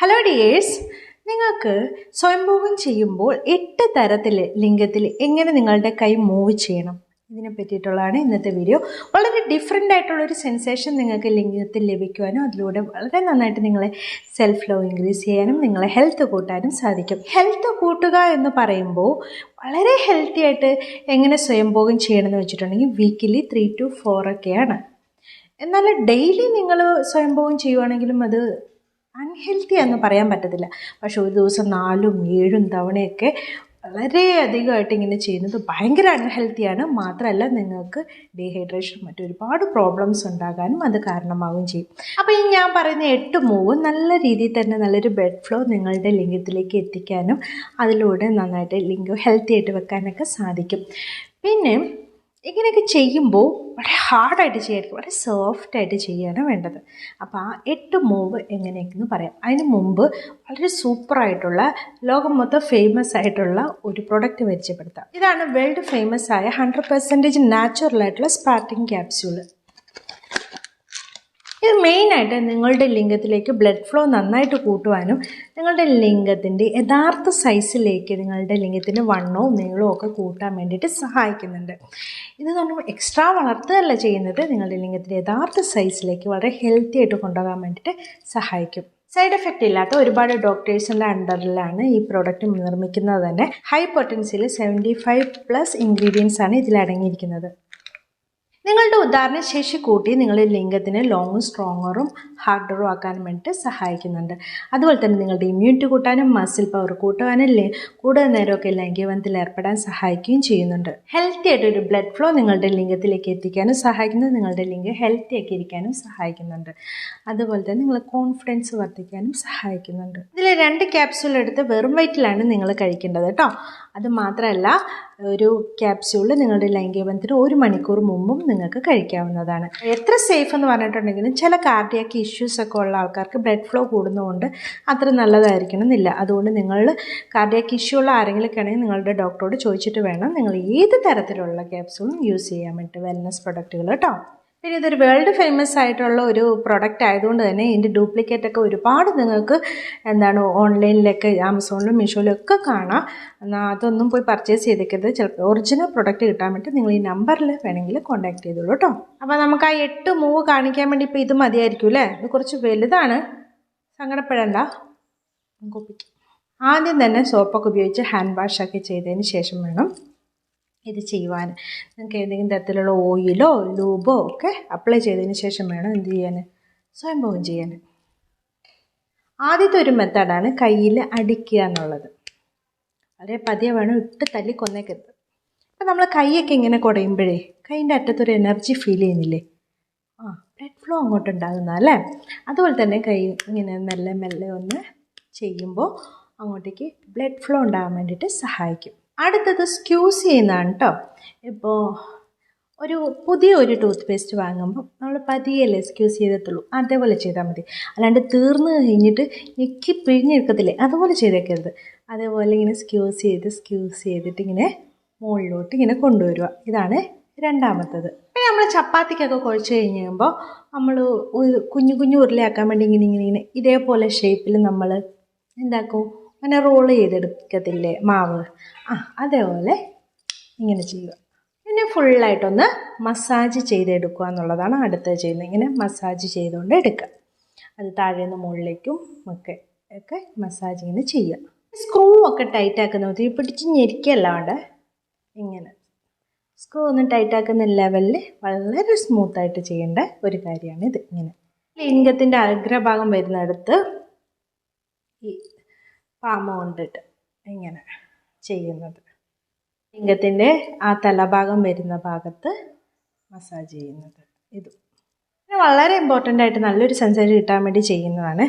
Hello dears നിങ്ങൾക്ക് സ്വയംഭോഗം ചെയ്യുമ്പോൾ എട്ട് തരത്തിൽ ലിംഗത്തിൽ എങ്ങനെ നിങ്ങളുടെ കൈ മൂവ് ചെയ്യണം? ഇതിനെ പറ്റിയിട്ടുള്ളതാണ് ഇന്നത്തെ വീഡിയോ വളരെ ഡിഫറെന്റ് ആയിട്ടുള്ളൊരു സെൻസേഷൻ നിങ്ങൾക്ക് ലിംഗത്തിൽ ലഭിക്കുവാനും അതിലൂടെ വളരെ നന്നായിട്ട് നിങ്ങളെ സെൽഫ് ലവ് ഇൻക്രീസ് ചെയ്യാനും നിങ്ങളെ ഹെൽത്ത് കൂട്ടാനും സാധിക്കും. ഹെൽത്ത് കൂട്ടുക എന്ന് പറയുമ്പോൾ വളരെ ഹെൽത്തി ആയിട്ട് എങ്ങനെ സ്വയംഭോഗം ചെയ്യണമെന്ന് വെച്ചിട്ടുണ്ടെങ്കിൽ വീക്കിലി ത്രീ ടു ഫോർ ഒക്കെയാണ്. എന്നാൽ ഡെയിലി നിങ്ങൾ സ്വയംഭോഗം ചെയ്യുവാണെങ്കിലും അത് അൺഹെൽത്തി എന്ന് പറയാൻ പറ്റത്തില്ല. പക്ഷെ ഒരു ദിവസം നാലും ഏഴും തവണയൊക്കെ വളരെയധികമായിട്ട് ഇങ്ങനെ ചെയ്യുന്നത് ഭയങ്കര അൺഹെൽത്തിയാണ് മാത്രമല്ല നിങ്ങൾക്ക് ഡീഹൈഡ്രേഷൻ മറ്റൊരുപാട് പ്രോബ്ലംസ് ഉണ്ടാകാനും അത് കാരണമാവുകയും ചെയ്യും. അപ്പോൾ ഈ ഞാൻ പറയുന്ന എട്ട് മൂവ് നല്ല രീതിയിൽ തന്നെ നല്ലൊരു ബ്ലഡ് ഫ്ലോ നിങ്ങളുടെ ലിംഗത്തിലേക്ക് എത്തിക്കാനും അതിലൂടെ നന്നായിട്ട് ലിംഗം ഹെൽത്തി ആയിട്ട് വെക്കാനൊക്കെ സാധിക്കും. പിന്നെ ഇങ്ങനെയൊക്കെ ചെയ്യുമ്പോൾ വളരെ ഹാർഡായിട്ട് ചെയ്യായിരിക്കും വളരെ സോഫ്റ്റായിട്ട് ചെയ്യാണ് വേണ്ടത്. അപ്പോൾ ആ എട്ട് മൂവ് എങ്ങനെയൊക്കെയെന്ന് പറയാം. അതിന് മുമ്പ് വളരെ സൂപ്പറായിട്ടുള്ള ലോകം മൊത്തം ഫേമസ് ആയിട്ടുള്ള ഒരു പ്രൊഡക്റ്റ് പരിചയപ്പെടുത്താം. ഇതാണ് വേൾഡ് ഫേമസ് ആയ ഹൺഡ്രഡ് പെർസെന്റേജ് നാച്ചുറൽ ആയിട്ടുള്ള സ്പാർട്ടിങ് ക്യാപ്സ്യൂൾ ഇത് മെയിനായിട്ട് നിങ്ങളുടെ ലിംഗത്തിലേക്ക് ബ്ലഡ് ഫ്ലോ നന്നായിട്ട് കൂട്ടുവാനും നിങ്ങളുടെ ലിംഗത്തിന്റെ യഥാർത്ഥ സൈസിലേക്ക് നിങ്ങളുടെ ലിംഗത്തിന്റെ വണ്ണവും നീളവും ഒക്കെ കൂട്ടാൻ വേണ്ടിയിട്ട് സഹായിക്കുന്നുണ്ട്. ഇത് നമ്മൾ എക്സ്ട്രാ വളർത്തുകയല്ല ചെയ്യുന്നത്. നിങ്ങളുടെ ലിംഗത്തിന്റെ യഥാർത്ഥ സൈസിലേക്ക് വളരെ ഹെൽത്തി ആയിട്ട് കൊണ്ടുപോകാൻ വേണ്ടിയിട്ട് സഹായിക്കും. സൈഡ് എഫക്റ്റ് ഇല്ലാത്ത ഒരുപാട് ഡോക്ടേഴ്സിന്റെ അണ്ടറിലാണ് ഈ പ്രോഡക്റ്റ് നിർമ്മിക്കുന്നത് തന്നെ. ഹൈ പൊട്ടൻസിയിൽ സെവന്റി ഫൈവ് പ്ലസ് ഇൻഗ്രീഡിയൻസ് ആണ് ഇതിൽ അടങ്ങിയിരിക്കുന്നത്. നിങ്ങളുടെ ഉദാഹരണ ശേഷി കൂട്ടി നിങ്ങളുടെ ലിംഗത്തിന് ലോങ്ങും സ്ട്രോങ്ങറും ഹാർഡറും ആക്കാനും വേണ്ടിയിട്ട് സഹായിക്കുന്നുണ്ട്. അതുപോലെ തന്നെ നിങ്ങളുടെ ഇമ്മ്യൂണിറ്റി കൂട്ടാനും മസിൽ പവർ കൂട്ടുവാനും കൂടുതൽ നേരമൊക്കെ ലൈംഗികബന്ധത്തിൽ ഏർപ്പെടാൻ സഹായിക്കുകയും ചെയ്യുന്നുണ്ട്. ഹെൽത്തി ആയിട്ട് ഒരു ബ്ലഡ് ഫ്ലോ നിങ്ങളുടെ ലിംഗത്തിലേക്ക് എത്തിക്കാനും സഹായിക്കുന്നത് നിങ്ങളുടെ ലിംഗം ഹെൽത്തി ആക്കി ഇരിക്കാനും സഹായിക്കുന്നുണ്ട്. അതുപോലെ തന്നെ നിങ്ങളെ കോൺഫിഡൻസ് വർദ്ധിക്കാനും സഹായിക്കുന്നുണ്ട്. ഇതിൽ രണ്ട് ക്യാപ്സ്യൂൾ എടുത്ത് വെറും വയറ്റിലാണ് നിങ്ങൾ കഴിക്കേണ്ടത് കേട്ടോ. അത് മാത്രമല്ല ഒരു ക്യാപ്സ്യൂൾ നിങ്ങളുടെ ലൈംഗികബന്ധത്തിന് ഒരു മണിക്കൂർ മുമ്പും നിങ്ങൾക്ക് കഴിക്കാവുന്നതാണ്. എത്ര സേഫ് എന്ന് പറഞ്ഞിട്ടുണ്ടെങ്കിലും ചില കാർഡിയാക്ക് ഇഷ്യൂസ് ഒക്കെ ഉള്ള ആൾക്കാർക്ക് ബ്ലഡ് ഫ്ലോ കൂടുന്നതുകൊണ്ട് അത്ര നല്ലതായിരിക്കണം എന്നില്ല. അതുകൊണ്ട് നിങ്ങൾ കാർഡിയാക്ക് ഇഷ്യൂ ഉള്ള ആരെങ്കിലും ആണെങ്കിൽ നിങ്ങളുടെ ഡോക്ടറോട് ചോദിച്ചിട്ട് വേണം നിങ്ങൾ ഏത് തരത്തിലുള്ള ക്യാപ്സൂളും യൂസ് ചെയ്യാൻ വേണ്ടിയിട്ട് വെൽനസ് പ്രൊഡക്റ്റുകൾ കേട്ടോ പിന്നെ ഇതൊരു വേൾഡ് ഫേമസ് ആയിട്ടുള്ള ഒരു പ്രൊഡക്റ്റ് ആയതുകൊണ്ട് തന്നെ ഇതിന്റെ ഡ്യൂപ്ലിക്കേറ്റ് ഒക്കെ ഒരുപാട് നിങ്ങൾക്ക് എന്താണ് ഓൺലൈനിലൊക്കെ ആമസോണിലും മീഷോയിലും ഒക്കെ കാണാം. എന്നാൽ അതൊന്നും പോയി പർച്ചേസ് ചെയ്തേക്കരുത് ചിലപ്പോൾ ഒറിജിനൽ പ്രൊഡക്റ്റ് കിട്ടാൻ വേണ്ടി നിങ്ങൾ ഈ നമ്പറിൽ വേണമെങ്കിൽ കോൺടാക്ട് ചെയ്തോളൂ കേട്ടോ അപ്പോൾ നമുക്ക് ആ എട്ട് മൂവ് കാണിക്കാൻ വേണ്ടി ഇപ്പോൾ ഇത് മതിയായിരിക്കും അല്ലേ? ഇത് കുറച്ച് വലുതാണ്. സങ്കടപ്പെടണ്ട. ഒപ്പിക്കാം ആദ്യം തന്നെ സോപ്പൊക്കെ ഉപയോഗിച്ച് ഹാൻഡ് വാഷൊക്കെ ചെയ്തതിന് ശേഷം വേണം. ഇത് ചെയ്യുവാൻ. നിങ്ങൾക്ക് ഏതെങ്കിലും തരത്തിലുള്ള ഓയിലോ ലൂബോ ഒക്കെ അപ്ലൈ ചെയ്തതിന് ശേഷം വേണം എന്ത് ചെയ്യാൻ? സ്വയംഭവം ചെയ്യാൻ. ആദ്യത്തെ ഒരു മെത്തേഡാണ് കയ്യിൽ അടിക്കുക എന്നുള്ളത്. വളരെ പതിയെ വേണം ഇട്ട് തല്ലി കൊന്നേക്കരുത്. അപ്പം നമ്മൾ കൈയൊക്കെ ഇങ്ങനെ കുടയുമ്പോഴേ കൈന്റെ അറ്റത്തൊരു എനർജി ഫീൽ ചെയ്യുന്നില്ലേ? ആ ബ്ലഡ് ഫ്ലോ അങ്ങോട്ട് ഉണ്ടാകുന്ന അല്ലേ? അതുപോലെ തന്നെ കൈ ഇങ്ങനെ മെല്ലെ മെല്ലെ ഒന്ന് ചെയ്യുമ്പോൾ അങ്ങോട്ടേക്ക് ബ്ലഡ് ഫ്ലോ ഉണ്ടാകാൻ വേണ്ടിയിട്ട് സഹായിക്കും. അടുത്തത് സ്ക്യൂസ് ചെയ്യുന്നതാണ് കേട്ടോ ഇപ്പോൾ ഒരു പുതിയ ഒരു ടൂത്ത് പേസ്റ്റ് വാങ്ങുമ്പോൾ നമ്മൾ പതിയല്ലേ സ്ക്യൂസ് ചെയ്തത്തുള്ളൂ അതേപോലെ ചെയ്താൽ മതി. അല്ലാണ്ട് തീർന്നു കഴിഞ്ഞിട്ട് ഞെക്കി പിഴിഞ്ഞെടുക്കത്തില്ലേ അതുപോലെ ചെയ്തേക്കരുത്. അതേപോലെ ഇങ്ങനെ സ്ക്യൂസ് ചെയ്ത് സ്ക്യൂസ് ചെയ്തിട്ട് ഇങ്ങനെ മുകളിലോട്ട് ഇങ്ങനെ കൊണ്ടുവരിക ഇതാണ് രണ്ടാമത്തത്. പിന്നെ നമ്മൾ ചപ്പാത്തിക്കൊക്കെ കുഴച്ച് കഴിഞ്ഞ് കഴിയുമ്പോൾ നമ്മൾ കുഞ്ഞു കുഞ്ഞു ഉരുളയാക്കാൻ വേണ്ടി ഇങ്ങനെ ഇങ്ങനെ ഇങ്ങനെ ഇതേപോലെ ഷേപ്പിൽ നമ്മൾ എന്താക്കും? അങ്ങനെ റോൾ ചെയ്തെടുക്കത്തില്ലേ? മാവ്. ആ അതേപോലെ ഇങ്ങനെ ചെയ്യുക. പിന്നെ ഫുള്ളായിട്ടൊന്ന് മസാജ് ചെയ്തെടുക്കുക എന്നുള്ളതാണ് അടുത്ത ചെയ്യുന്നത്. ഇങ്ങനെ മസാജ് ചെയ്തുകൊണ്ട് എടുക്കുക. അത് താഴെ നിന്ന് മുകളിലേക്കും ഒക്കെ ഒക്കെ മസാജ് ഇങ്ങനെ ചെയ്യുക. സ്ക്രൂ ഒക്കെ ടൈറ്റ് ആക്കുന്ന മതി. പിടിച്ച് ഞെരിക്കല്ല വേണ്ട? ഇങ്ങനെ. സ്ക്രൂ ഒന്ന് ടൈറ്റ് ആക്കുന്ന ലെവലിൽ വളരെ സ്മൂത്തായിട്ട് ചെയ്യേണ്ട ഒരു കാര്യമാണ് ഇത് ഇങ്ങനെ. ലിംഗത്തിന്റെ അഗ്രഭാഗം വരുന്നിടത്ത് ഈ പാമ കൊണ്ടിട്ട് ഇങ്ങനെ ചെയ്യുന്നത്. ലിംഗത്തിന്റെ ആ തലഭാഗം വരുന്ന ഭാഗത്ത് മസാജ് ചെയ്യുന്നത്. ഇത്. വളരെ ഇമ്പോർട്ടന്റ് ആയിട്ട് നല്ലൊരു സെൻസേഷൻ കിട്ടാൻ വേണ്ടി ചെയ്യുന്നതാണ്.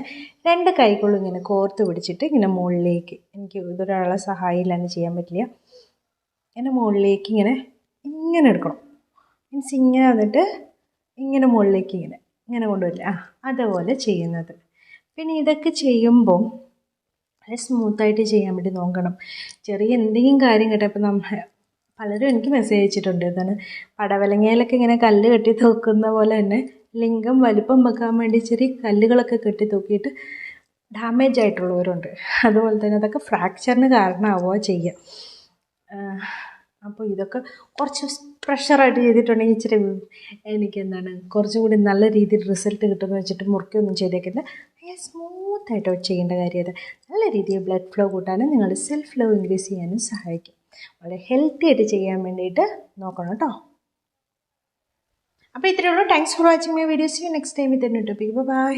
രണ്ട് കൈകളും ഇങ്ങനെ കോർത്ത് പിടിച്ചിട്ട് ഇങ്ങനെ മുകളിലേക്ക് എനിക്ക് ഇതൊരാളെ സഹായമില്ലാണ്ട് ചെയ്യാൻ പറ്റില്ല. ഇങ്ങനെ മുകളിലേക്ക് ഇങ്ങനെ ഇങ്ങനെ എടുക്കണം. മീൻസ് ഇങ്ങനെ വന്നിട്ട് ഇങ്ങനെ മുകളിലേക്ക് ഇങ്ങനെ ഇങ്ങനെ കൊണ്ടുവരില്ല. ആ അതേപോലെ ചെയ്യുന്നത്. പിന്നെ ഇതൊക്കെ ചെയ്യുമ്പം വളരെ സ്മൂത്തായിട്ട് ചെയ്യാൻ വേണ്ടി നോക്കണം. ചെറിയ എന്തെങ്കിലും കാര്യം കേട്ടപ്പോൾ നമ്മൾ പലരും എനിക്ക് മെസ്സേജ് അയച്ചിട്ടുണ്ട്. എന്താണ് പടവലങ്ങയിലൊക്കെ ഇങ്ങനെ കല്ല് കെട്ടി തൂക്കുന്ന പോലെ തന്നെ ലിംഗം വലിപ്പം വെക്കാൻ വേണ്ടി ചെറിയ കല്ലുകളൊക്കെ കെട്ടി തൂക്കിയിട്ട് ഡാമേജ് ആയിട്ടുള്ളവരുണ്ട്. അതുപോലെ തന്നെ അതൊക്കെ ഫ്രാക്ചറിന് കാരണമാവുക ചെയ്യുക. അപ്പോൾ ഇതൊക്കെ കുറച്ച് പ്രഷറായിട്ട് ചെയ്തിട്ടുണ്ടെങ്കിൽ ഇച്ചിരി എനിക്ക് എന്താണ് കുറച്ചും കൂടി നല്ല രീതിയിൽ റിസൾട്ട് കിട്ടുമെന്ന് വെച്ചിട്ട് മുറുക്കിയൊന്നും ചെയ്തേക്കില്ല ഭയങ്കര സ്മൂത്തായിട്ട് ചെയ്യേണ്ട കാര്യം അത് നല്ല രീതിയിൽ ബ്ലഡ് ഫ്ലോ കൂട്ടാനും നിങ്ങളുടെ സെൽഫ് ഫ്ലോ ഇൻക്രീസ് ചെയ്യാനും സഹായിക്കും. വളരെ ഹെൽത്തി ആയിട്ട് ചെയ്യാൻ വേണ്ടിയിട്ട് നോക്കണം കേട്ടോ അപ്പോൾ ഇത്രയേ ഉള്ളൂ. Thanks for watching my videos you next time with topic bye